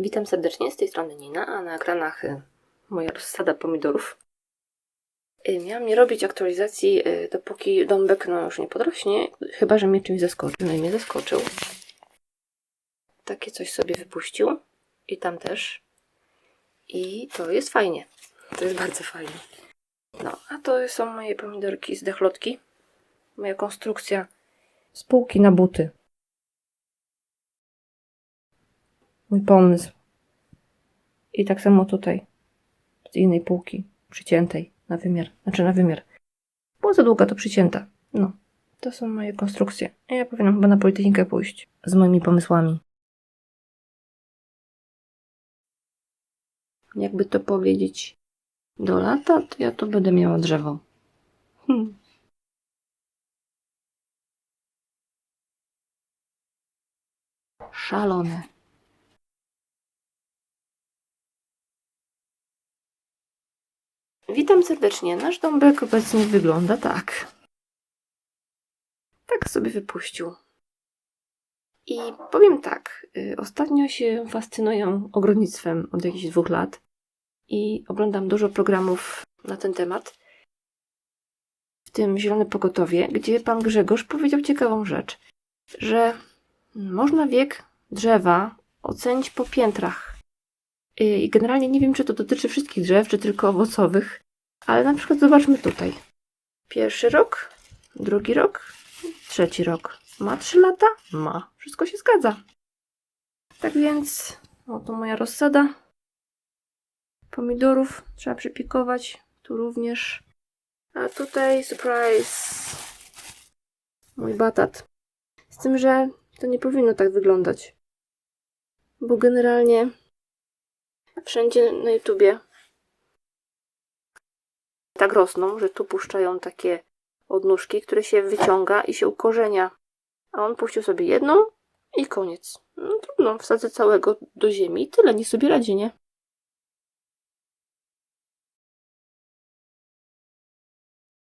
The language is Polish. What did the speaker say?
Witam serdecznie, z tej strony Nina, a na ekranach y, moja rozsada pomidorów. Y, Miałam nie robić aktualizacji, y, dopóki dąbek no, już nie podrośnie, chyba że mnie czymś zaskoczył. No i mnie zaskoczył. Takie coś sobie wypuścił. I tam też. I to jest fajnie. To jest bardzo fajnie. No, a to są moje pomidorki z dechlotki. Moja konstrukcja spółki na buty. Mój pomysł. I tak samo tutaj. Z innej półki. Przyciętej na wymiar. Znaczy na wymiar. Była za długa, to przycięta. No. To są moje konstrukcje. Ja powinnam chyba na Politechnikę pójść. Z moimi pomysłami. Jakby to powiedzieć do lata, to ja tu będę miała drzewo. Hmm. Szalone. Witam serdecznie. Nasz dąbek obecnie wygląda tak. Tak sobie wypuścił. I powiem tak, y, ostatnio się fascynuję ogrodnictwem od jakichś dwóch lat i oglądam dużo programów na ten temat, w tym Zielone Pogotowie, gdzie pan Grzegorz powiedział ciekawą rzecz, że można wiek drzewa ocenić po piętrach. Y, I generalnie nie wiem, czy to dotyczy wszystkich drzew, czy tylko owocowych, ale na przykład zobaczmy tutaj. Pierwszy rok, drugi rok, trzeci rok. Ma trzy lata? Ma. Wszystko się zgadza. Tak więc, oto moja rozsada pomidorów. Trzeba przypikować. Tu również. A tutaj, surprise, mój batat. Z tym, że to nie powinno tak wyglądać. Bo generalnie wszędzie na YouTubie tak rosną, że tu puszczają takie odnóżki, które się wyciąga i się ukorzenia. A on puścił sobie jedną i koniec. No trudno, wsadzę całego do ziemi i tyle, niech sobie radzi, nie?